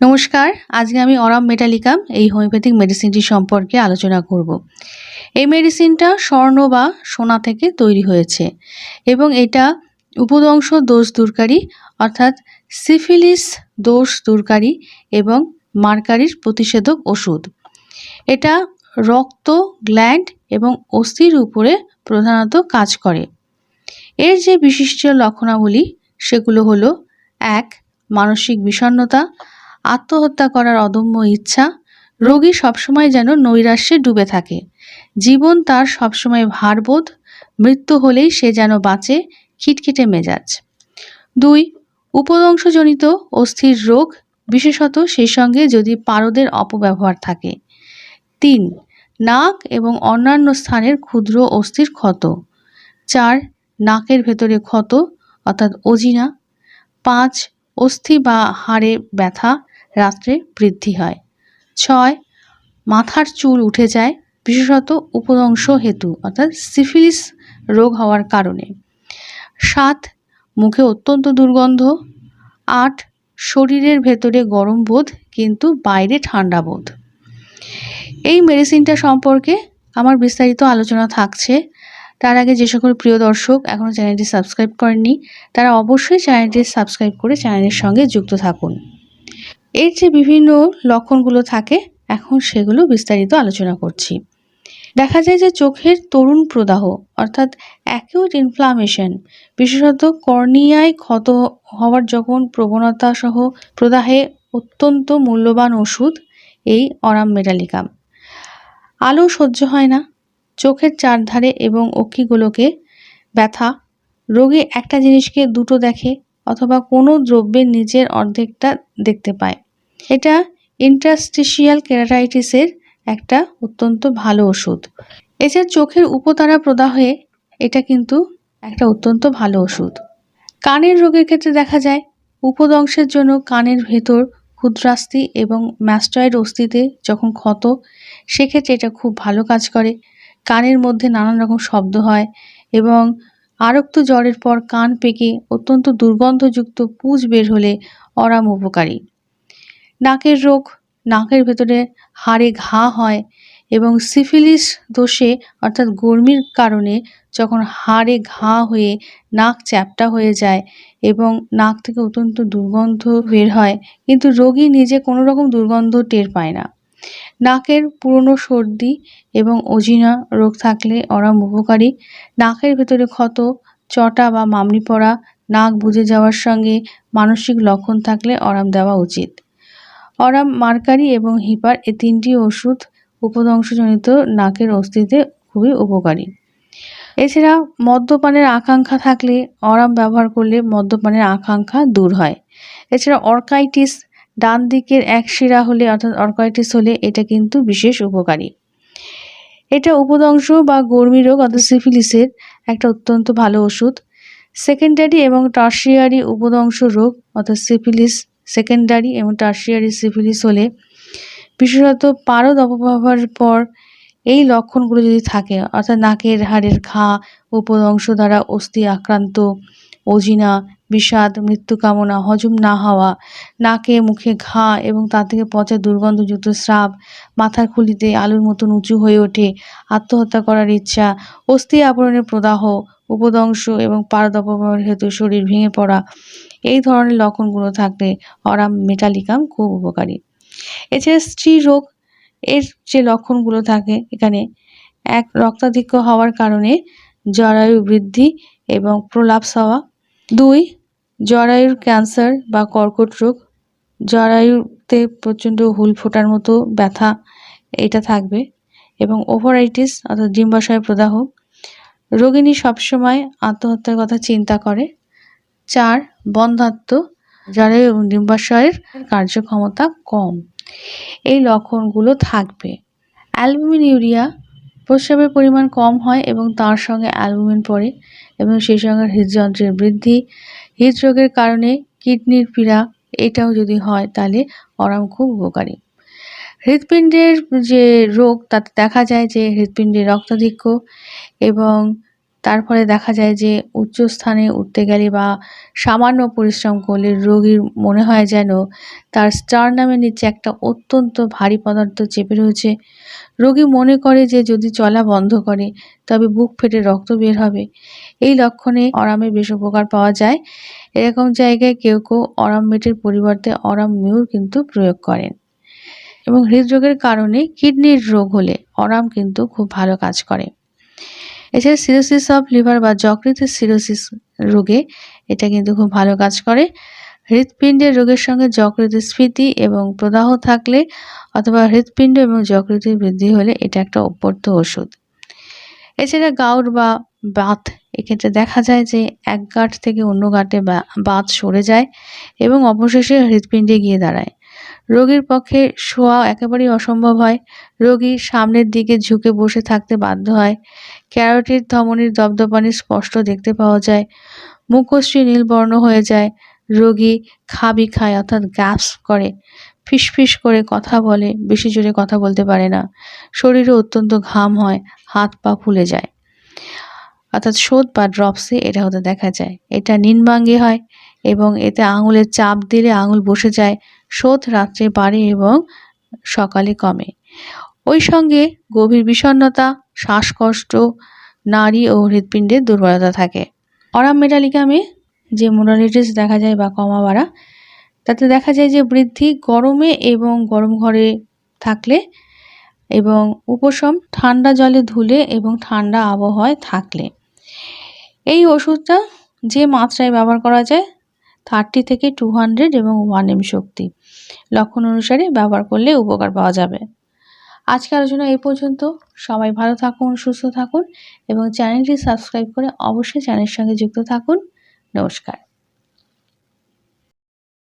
নমস্কার, আজকে আমি অরাম মেটালিকাম এই হোমিওপ্যাথিক মেডিসিনটি সম্পর্কে আলোচনা করব। এই মেডিসিনটা স্বর্ণ বা সোনা থেকে তৈরি হয়েছে এবং এটা উপদংশ দোষ দূরকারী, অর্থাৎ সিফিলিস দোষ দূরকারী এবং মার্কারির প্রতিষেধক ওষুধ। এটা রক্ত, গ্ল্যান্ড এবং অস্থির উপরে প্রধানত কাজ করে। এর যে বিশিষ্ট লক্ষণাবলী, সেগুলো হলো, এক, মানসিক বিষণ্ণতা আত্মহত্যা করার অদম্য ইচ্ছা, রোগী সবসময় যেন নৈরাশ্যে ডুবে থাকে। জীবন তার সবসময় ভারবোধ, মৃত্যু হলেই সে যেন বাঁচে, খিটখিটে মেজাজ। দুই, উপদংশজনিত অস্থির রোগ, বিশেষত সেই সঙ্গে যদি পারদের অপব্যবহার থাকে। তিন, নাক এবং অন্যান্য স্থানের ক্ষুদ্র অস্থির ক্ষত। চার, নাকের ভেতরে ক্ষত, অর্থাৎ অজিনা। পাঁচ, অস্থি বা হাড়ে ব্যথা রাত্রে বৃদ্ধি হয়। ছয়, মাথার চুল উঠে যায়, বিশেষত উপদংশ হেতু, অর্থাৎ সিফিলিস রোগ হওয়ার কারণে। সাত, মুখে অত্যন্ত দুর্গন্ধ। আট, শরীরের ভেতরে গরম বোধ, কিন্তু বাইরে ঠান্ডা বোধ। এই মেডিসিনটা সম্পর্কে আমার বিস্তারিত আলোচনা থাকছে। তার আগে যে সকল প্রিয় দর্শক এখনও চ্যানেলটি সাবস্ক্রাইব করেননি, তারা অবশ্যই চ্যানেলটি সাবস্ক্রাইব করে চ্যানেলের সঙ্গে যুক্ত থাকুন। এর যে বিভিন্ন লক্ষণগুলো থাকে, এখন সেগুলো বিস্তারিত আলোচনা করছি। দেখা যায় যে চোখের তরুণ প্রদাহ, অর্থাৎ অ্যাকিউট ইনফ্লামেশন বিশেষত কর্নিয়ায় ক্ষত হওয়ার যখন প্রবণতা সহ প্রদাহে অত্যন্ত মূল্যবান ওষুধ, এই অরাম মেটালিকাম আলো সহ্য হয় না। চোখের চারধারে এবং অক্ষিগুলোকে ব্যথা, রোগী একটা জিনিসকে দুটো দেখে অথবা কোনো দ্রব্যের নিচের অর্ধেকটা দেখতে পায়। এটা ইন্টারস্টিশিয়াল কেরাটাইটিসের একটা অত্যন্ত ভালো ওষুধ। এছাড়া চোখের উপতারা প্রদাহে এটা কিন্তু একটা অত্যন্ত ভালো ওষুধ। কানের রোগের ক্ষেত্রে দেখা যায় উপদংশের জন্য কানের ভেতর ক্ষুদ্রাস্তি এবং ম্যাস্টয়েড অস্থিতে যখন ক্ষত, সেক্ষেত্রে এটা খুব ভালো কাজ করে। কানের মধ্যে নানান রকম শব্দ হয় এবং আরক্ত জ্বরের পর কান পেকে অত্যন্ত দুর্গন্ধযুক্ত পুজ বের হলে অরাম উপকারী। নাকের রোগ, নাকের ভেতরে হাড়ে ঘা হয় এবং সিফিলিস দোষে, অর্থাৎ গরমির কারণে যখন হাড়ে ঘা হয়ে নাক চ্যাপটা হয়ে যায় এবং নাক থেকে অত্যন্ত দুর্গন্ধ বের হয়, কিন্তু রোগী নিজে কোনো রকম দুর্গন্ধ টের পায় না। নাকের পুরনো সর্দি এবং অজিনা রোগ থাকলে অরাম উপকারী নাকের ভেতরে ক্ষত, চটা বা মামনি পড়া, নাক বুঝে যাওয়ার সঙ্গে মানসিক লক্ষণ থাকলে অরাম দেওয়া উচিত। অরাম, মার্কারি এবং হিপার এ তিনটি ওষুধ উপদংশজনিত নাকের অস্থিতে খুবই উপকারী। এছাড়া মদ্যপানের আকাঙ্ক্ষা থাকলে অরাম ব্যবহার করলে মদ্যপানের আকাঙ্ক্ষা দূর হয়। এছাড়া অর্কাইটিস ডান দিকের এক শিরা হলে, অর্থাৎ অর্কাইটিস হলে এটা কিন্তু বিশেষ উপকারী। এটা উপদংশ বা গর্মী রোগ, অর্থাৎ সিফিলিসের একটা অত্যন্ত ভালো ওষুধ। সেকেন্ডারি এবং টার্সিয়ারি উপদংশ রোগ, অর্থাৎ সিফিলিস সেকেন্ডারি এবং টার্সিয়ারি সিফিলিস হলে বিশেষত পারদ অপব্যবহার পর এই লক্ষণগুলো যদি থাকে, অর্থাৎ নাকের হাড়ের ঘা, উপর অংশ দ্বারা অস্থি আক্রান্ত অজিনা, বিষাদ, মৃত্যু কামনা, হজম না হওয়া, নাকে, মুখে ঘা এবং তা থেকে পচা দুর্গন্ধযুক্ত স্রাব, মাথার খুলিতে আলুর মতন উঁচু হয়ে ওঠে, আত্মহত্যা করার ইচ্ছা, অস্থি আবরণের প্রদাহ, উপদংশ এবং পারদ অপব্যবহার হেতু শরীর ভেঙে পড়া, এই ধরনের লক্ষণগুলো থাকলে অরাম মেটালিকাম খুব উপকারী। এছাড়া স্ত্রী রোগ, এর যে লক্ষণগুলো থাকে, এখানে এক রক্তাধিক্য হওয়ার কারণে জরায়ু বৃদ্ধি এবং প্রলাপস হওয়া দুই, জরায়ুর ক্যান্সার বা কর্কট রোগ। জরায়ুতে প্রচণ্ড হুল ফোটার মতো ব্যথা এটা থাকবে এবং ওভারাইটিস অর্থাৎ ডিম্বাশয় প্রদাহ। রোগিণী সবসময় আত্মহত্যার কথা চিন্তা করে। চার, বন্ধাত্ম যারা ডিম্বাশয়ের কার্যক্ষমতা কম। এই লক্ষণগুলো থাকবে। অ্যালবুমিন ইউরিয়া প্রস্রাবের পরিমাণ কম হয় এবং তার সঙ্গে অ্যালবুমিন পড়ে এবং সেই সঙ্গে হৃদযন্ত্রের বৃদ্ধি। হৃদরোগের কারণে কিডনির পীড়া, এটাও যদি হয় তাহলে অরাম খুব উপকারী। হৃৎপিণ্ডের যে রোগ, তাতে দেখা যায় যে হৃৎপিণ্ডে রক্তাধিক্য এবং তার ফলে দেখা যায় যে উচ্চ স্থানে উঠতে গেলে বা সামান্য পরিশ্রম করলে রোগীর মনে হয় যেন তার স্টারনামের নিচে একটা অত্যন্ত ভারী পদার্থ চেপে রয়েছে। রোগী মনে করে যে যদি চলা বন্ধ করে, তবে বুক ফেটে রক্ত বের হবে। এই লক্ষণে অরামে বেশ উপকার পাওয়া যায়। এরকম জায়গায় কেউ কেউ অরাম মেটের পরিবর্তে অরাম মিউর কিন্তু প্রয়োগ করেন। এবং হৃদরোগের কারণে কিডনির রোগ হলে অরাম কিন্তু খুব ভালো কাজ করে। এছাড়া সিরোসিস অফ লিভার বা যকৃতের সিরোসিস রোগে এটা কিন্তু খুব ভালো কাজ করে। হৃৎপিণ্ডের রোগের সঙ্গে যকৃতের স্ফীতি এবং প্রদাহ থাকলে অথবা হৃৎপিণ্ড এবং যকৃতের বৃদ্ধি হলে এটা একটা অভ্যর্থ ওষুধ। এছাড়া গাউট বা বাত, এক্ষেত্রে দেখা যায় যে এক গাঁট থেকে অন্য গাঁটে বাত সরে যায় এবং অবশেষে হৃৎপিণ্ডে গিয়ে দাঁড়ায়। রোগীর পক্ষে শোয়া একেবারেই অসম্ভব হয়। রোগী সামনের দিকে ঝুঁকে বসে থাকতে বাধ্য হয়। ক্যারোটির ধমনির দপদপানি স্পষ্ট দেখতে পাওয়া যায়। মুখশ্রী নীলবর্ণ হয়ে যায়। রোগী খাবি খায় অর্থাৎ গ্যাস করে। ফিসফিস করে কথা বলে, বেশি জোরে কথা বলতে পারে না। শরীরে অত্যন্ত ঘাম হয়, হাত পা ফুলে যায়। অর্থাৎ শোধ বা ড্রপসে এটা হতে দেখা যায়। এটা নিনবাঙ্গি হয় এবং এতে আঙুলের চাপ দিলে আঙুল বসে যায়। শোধ রাত্রে বাড়ে এবং সকালে কমে। ওই সঙ্গে গভীর বিষণ্নতা শ্বাসকষ্ট, নারী ও হৃৎপিণ্ডের দুর্বলতা থাকে। অরাম মেটালিকামে যে মোডালিটিস দেখা যায় বা কমা বাড়া, তাতে দেখা যায় যে বৃদ্ধি গরমে এবং গরম ঘরে থাকলে এবং উপশম ঠান্ডা জলে ধুলে এবং ঠান্ডা আবহাওয়ায় থাকলে। এই ওষুধটা যে মাত্রায় ব্যবহার করা যায় থার্টি থেকে টু হান্ড্রেড এবং ওয়ান এম শক্তি। লক্ষণ অনুসারে ব্যবহার করলে উপকার পাওয়া যাবে। আজকে আলোচনা এই পর্যন্ত। সবাই ভালো থাকুন, সুস্থ থাকুন এবং চ্যানেলটি সাবস্ক্রাইব করে অবশ্যই চ্যানেলের সঙ্গে যুক্ত থাকুন। নমস্কার।